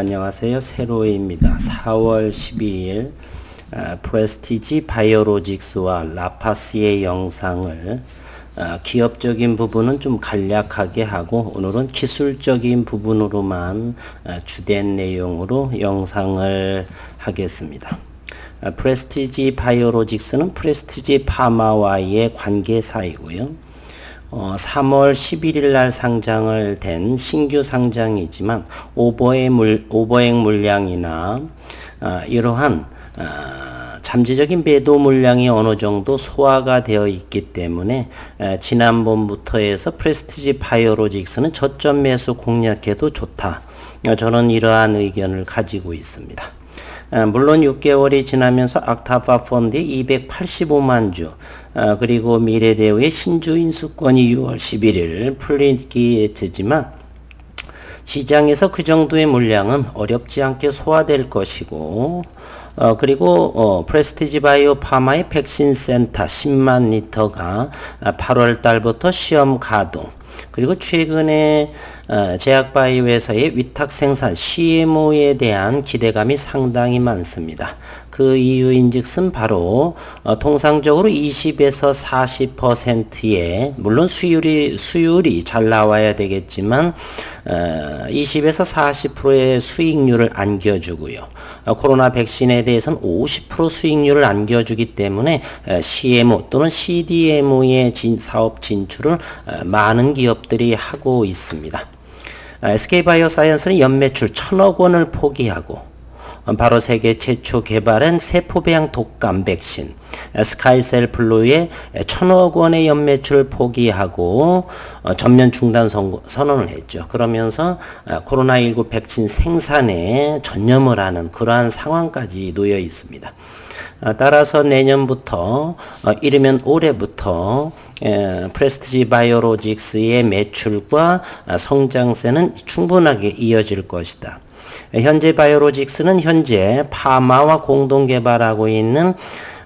안녕하세요. 세로이입니다. 4월 12일 어, 프레스티지 바이오로직스와 라파스의 영상을 어, 기업적인 부분은 좀 간략하게 하고 오늘은 기술적인 부분으로만 어, 주된 내용으로 영상을 하겠습니다. 어, 프레스티지 바이오로직스는 프레스티지 파마와의 관계사이고요. 어, 3월 11일 날 상장을 된 신규 상장이지만 오버의 물, 오버액 물량이나 어, 이러한 어, 잠재적인 배도 물량이 어느 정도 소화가 되어 있기 때문에 에, 지난번부터 해서 프레스티지 바이오로직스는 저점 매수 공략해도 좋다. 어, 저는 이러한 의견을 가지고 있습니다. 어, 물론 6개월이 지나면서 악타파 펀드의 285만 주, 어, 그리고 미래대우의 신주 인수권이 6월 11일 풀리기 했지만 시장에서 그 정도의 물량은 어렵지 않게 소화될 것이고 어, 그리고 어, 프레스티지 바이오 파마의 백신 센터 10만 리터가 8월 달부터 시험 가동 그리고 최근에 어, 제약바이오 회사의 위탁 생산 CMO에 대한 기대감이 상당히 많습니다. 그 이유인즉슨 바로 어, 통상적으로 20에서 40%의 물론 수율이 수율이 잘 나와야 되겠지만 어, 20에서 40%의 수익률을 안겨주고요. 어, 코로나 백신에 대해서는 50% 수익률을 안겨주기 때문에 어, CMO 또는 CDMO의 진, 사업 진출을 어, 많은 기업들이 하고 있습니다. SK바이오사이언스는 연매출 천억 원을 포기하고 바로 세계 최초 개발한 세포배양 독감 백신 스카이셀 플루의 천억 원의 연매출 포기하고 어, 전면 중단 선언을 했죠. 그러면서 어, 코로나19 백신 생산에 전념을 하는 그러한 상황까지 놓여 있습니다. 어, 따라서 내년부터 이르면 올해부터 프레스티지 바이오로직스의 매출과 성장세는 충분하게 이어질 것이다. 현재 바이오로직스는 현재 파마와 공동 개발하고 있는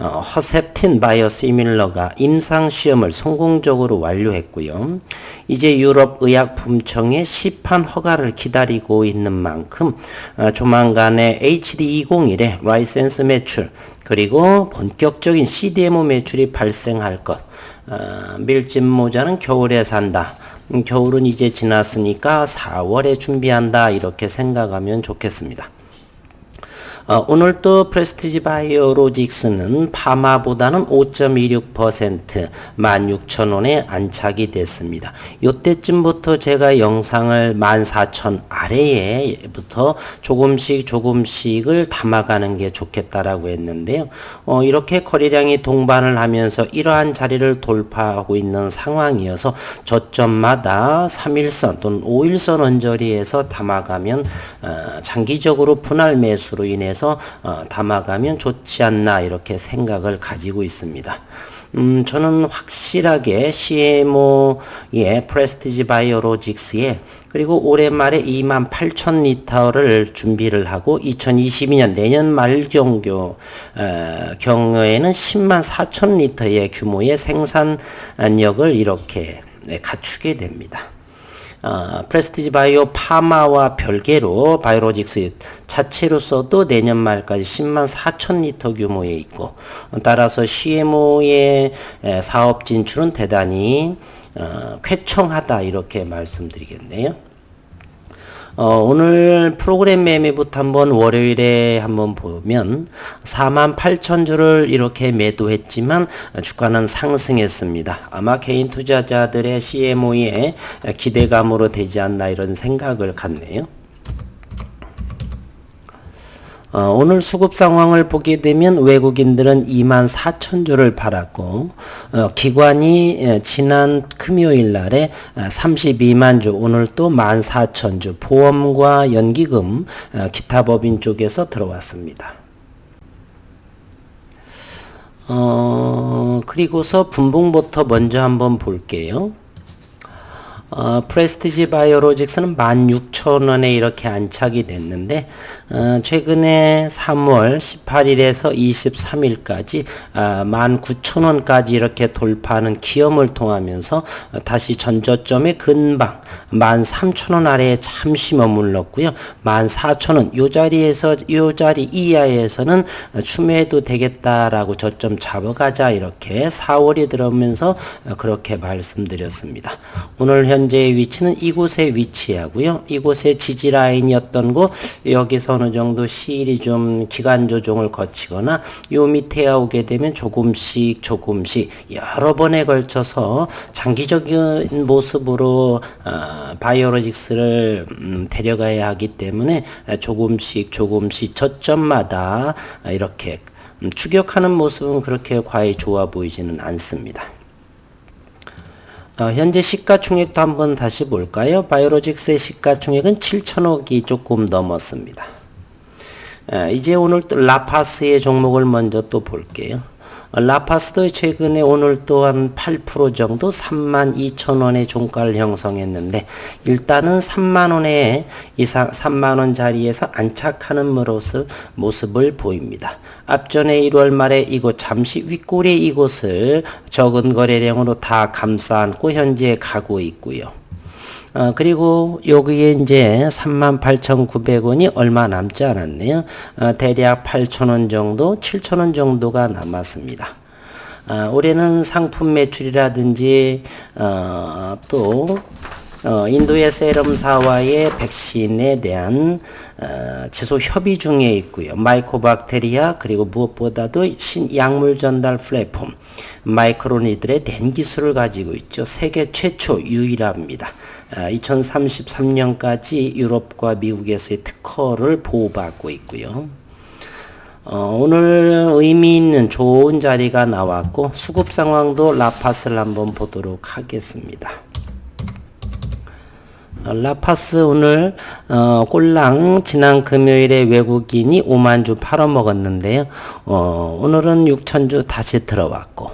어, 허셉틴 바이오시밀러가 임상 시험을 성공적으로 완료했고요. 이제 유럽 의약품청의 시판 허가를 기다리고 있는 만큼 어, 조만간에 HD201의 라이센스 매출 그리고 본격적인 CDMO 매출이 발생할 것. 어, 밀짚 모자는 겨울에 산다. 음, 겨울은 이제 지났으니까 4월에 준비한다 이렇게 생각하면 좋겠습니다. 어, 오늘 또 프레스티지 바이오로직스는 파마보다는 5.26% 16,000원에 안착이 됐습니다. 요때쯤부터 제가 영상을 14,000 아래에부터 조금씩 조금씩을 담아가는 게 좋겠다라고 했는데요. 어, 이렇게 거래량이 동반을 하면서 이러한 자리를 돌파하고 있는 상황이어서 저점마다 3일선 또는 5일선 언저리에서 담아가면 어, 장기적으로 분할 매수로 인해서 통 해서 어, 담아가면 좋지 않나 이렇게 생각을 가지고 있습니다. 음, 저는 확실하게 CMO의 프레스티지 바이오로직스에 그리고 올해 말에 2만 8천 리터를 준비를 하고 2022년 내년 말 정도 어, 경우에는 10만 4천 리터의 규모의 생산력을 이렇게 네, 갖추게 됩니다. 어, 프레스티지 바이오 파마와 별개로 바이오로직스 자체로서도 내년 말까지 10만 4천 리터 규모에 있고 따라서 CMO의 사업 진출은 대단히 어, 쾌청하다 이렇게 말씀드리겠네요. 어, 오늘 프로그램 매매부터 한번 월요일에 한번 보면 4만 8천 주를 이렇게 매도했지만 주가는 상승했습니다. 아마 개인 투자자들의 CMO의 기대감으로 되지 않나 이런 생각을 갖네요. 어, 오늘 수급 상황을 보게 되면 외국인들은 2만 4천 주를 팔았고 어, 기관이 에, 지난 금요일 날에 32만 어, 주 오늘 또 1만 4천 주 보험과 연기금 어, 기타 법인 쪽에서 들어왔습니다. 어, 그리고서 분봉부터 먼저 한번 볼게요. 어, 프레스티지 바이오로직스는 16,000원에 이렇게 안착이 됐는데 어, 최근에 3월 18일에서 23일까지 아, 19,000원까지 이렇게 돌파하는 기염을 통하면서 어, 다시 전저점의 근방 13,000원 아래에 잠시 머물렀고요. 14,000원 요 자리에서 요 자리 이하에서는 어, 추매해도 되겠다라고 저점 잡아가자 이렇게 4월이 들어오면서 어, 그렇게 말씀드렸습니다. 오늘 현 재의 위치는 이곳에 위치하고요. 이곳에 지지 라인이었던 곳 여기서 어느 정도 시일이 좀 기간 조정을 거치거나 요 밑에 오게 되면 조금씩 조금씩 여러 번에 걸쳐서 장기적인 모습으로 어, 바이오로직스를 음, 데려가야 하기 때문에 조금씩 조금씩 저점마다 이렇게 음, 추격하는 모습은 그렇게 과히 좋아 보이지는 않습니다. 어, 현재 시가총액도 한번 다시 볼까요? 바이오로직스의 시가총액은 7천억이 조금 넘었습니다. 에, 이제 오늘 또 라파스의 종목을 먼저 또 볼게요. 어, 라파스도 최근에 오늘 또한 8% 정도 3만 2천 원의 종가를 형성했는데 일단은 3만 원의 이상 3만 원 자리에서 안착하는 모습, 모습을 보입니다. 앞전에 1월 말에 이곳 잠시 윗골의 이곳을 적은 거래량으로 다 감싸 안고 현재 가고 있고요. 어, 그리고 여기에 이제 38,900원이 얼마 남지 않았네요. 어, 대략 8,000원 정도, 7,000원 정도가 남았습니다. 어, 올해는 상품 매출이라든지 어, 또 어, 인도의 세럼사와의 백신에 대한 어, 지속 협의 중에 있고요. 마이코박테리아 그리고 무엇보다도 신약물 전달 플랫폼 마이크로니들의 낸 기술을 가지고 있죠. 세계 최초 유일합니다. 어, 2033년까지 유럽과 미국에서의 특허를 보호받고 있고요. 어, 오늘 의미 있는 좋은 자리가 나왔고 수급 상황도 라파스를 한번 보도록 하겠습니다. 어, 라파스 오늘 어, 꼴랑 지난 금요일에 외국인이 5만 주 팔아먹었는데요. 어, 오늘은 6천 주 다시 들어왔고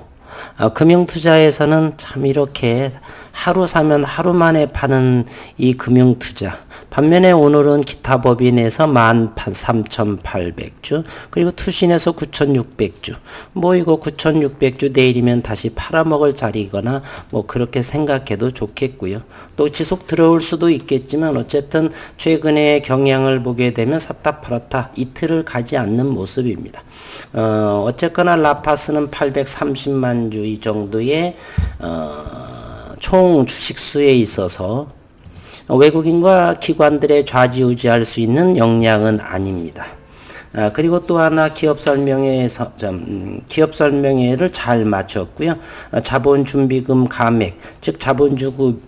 어, 금융투자에서는 참 이렇게 하루 사면 하루 만에 파는 이 금융 투자 반면에 오늘은 기타 법인에서 13,800주, 그리고 투신에서 9,600주. 뭐 이거 9,600주 내일이면 다시 팔아먹을 자리거나 뭐 그렇게 생각해도 좋겠고요. 또 지속 들어올 수도 있겠지만 어쨌든 최근에 경향을 보게 되면 샀다 팔았다 이틀을 가지 않는 모습입니다. 어, 어쨌거나 라파스는 830만 주 이 정도의 어, 총 주식수에 있어서 외국인과 기관들의 좌지우지할 수 있는 역량은 아닙니다. 아, 그리고 또 하나 기업 설명회에서 음, 기업 설명회를 잘 마쳤고요. 아, 자본 준비금 감액, 즉 자본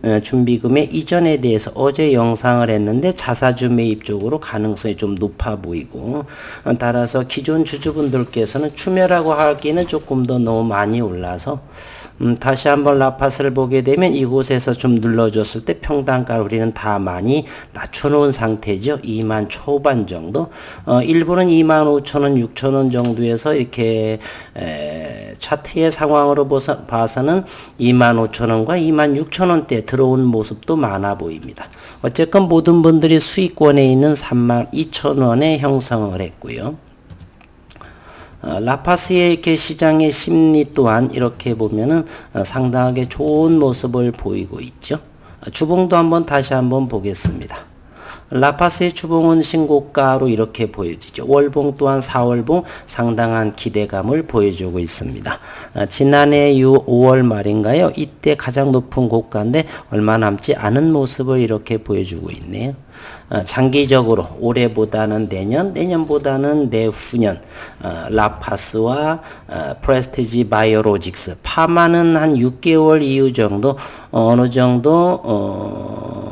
어, 준비금의 이전에 대해서 어제 영상을 했는데 자사주 매입 쪽으로 가능성이 좀 높아 보이고 어, 따라서 기존 주주분들께서는 추멸하고 하기는 조금 더 너무 많이 올라서 음, 다시 한번 라파스를 보게 되면 이곳에서 좀 눌러줬을 때 평단가 우리는 다 많이 낮춰놓은 상태죠. 2만 초반 정도. 어, 일부는 2만 5천 원, 6천 원 정도에서 이렇게 에, 차트의 상황으로 봐서는 2만 5천 원과 2만 6천 원대 들어온 모습도 많아 보입니다. 어쨌건 모든 분들이 수익권에 있는 3만 2천 원에 형성을 했고요. 어, 라파스의 이렇게 시장의 심리 또한 이렇게 보면은 어, 상당하게 좋은 모습을 보이고 있죠. 어, 주봉도 한번 다시 한번 보겠습니다. 라파스의 주봉은 신고가로 이렇게 보여지죠. 월봉 또한 4월봉 상당한 기대감을 보여주고 있습니다. 아, 지난해 6, 5월 말인가요? 이때 가장 높은 고가인데 얼마 남지 않은 모습을 이렇게 보여주고 있네요. 아, 장기적으로 올해보다는 내년, 내년보다는 내후년 어, 라파스와 어, 프레스티지 바이오로직스 파마는 한 6개월 이후 정도 어느 정도 어,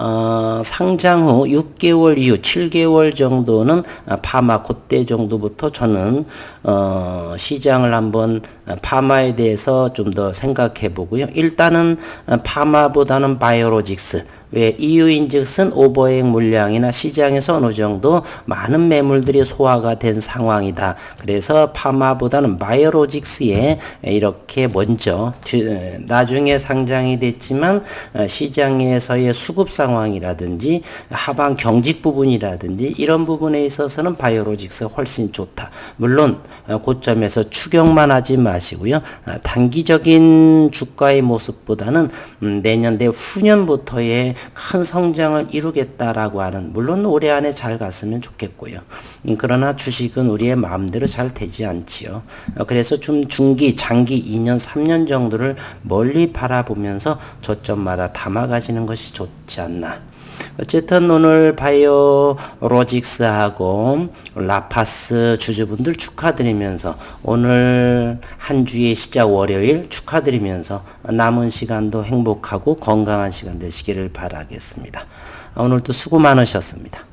어, 상장 후 6개월 이후 7개월 정도는 파마 그때 정도부터 저는 어, 시장을 한번 파마에 대해서 좀 더 생각해 보고요. 일단은 파마보다는 바이오로직스 왜 이유인즉슨 오버행 물량이나 시장에서 어느 정도 많은 매물들이 소화가 된 상황이다. 그래서 파마보다는 바이오로직스에 이렇게 먼저 뒤- 에, 나중에 상장이 됐지만 어, 시장에서의 수급 상황이라든지 하방 경직 부분이라든지 이런 부분에 있어서는 바이오로직스가 훨씬 좋다. 물론 어, 고점에서 추격만 하지 마 시고요. 어, 단기적인 주가의 모습보다는 음, 내년 내 후년부터의 큰 성장을 이루겠다라고 하는 물론 올해 안에 잘 갔으면 좋겠고요. 음, 그러나 주식은 우리의 마음대로 잘 되지 않지요. 어, 그래서 좀 중기, 장기 2년, 3년 정도를 멀리 바라보면서 저점마다 담아 가지는 것이 좋 지 않나. 어쨌든 오늘 바이오로직스하고 라파스 주주분들 축하드리면서 오늘 한 주의 시작 월요일 축하드리면서 남은 시간도 행복하고 건강한 시간 되시기를 바라겠습니다. 오늘도 수고 많으셨습니다.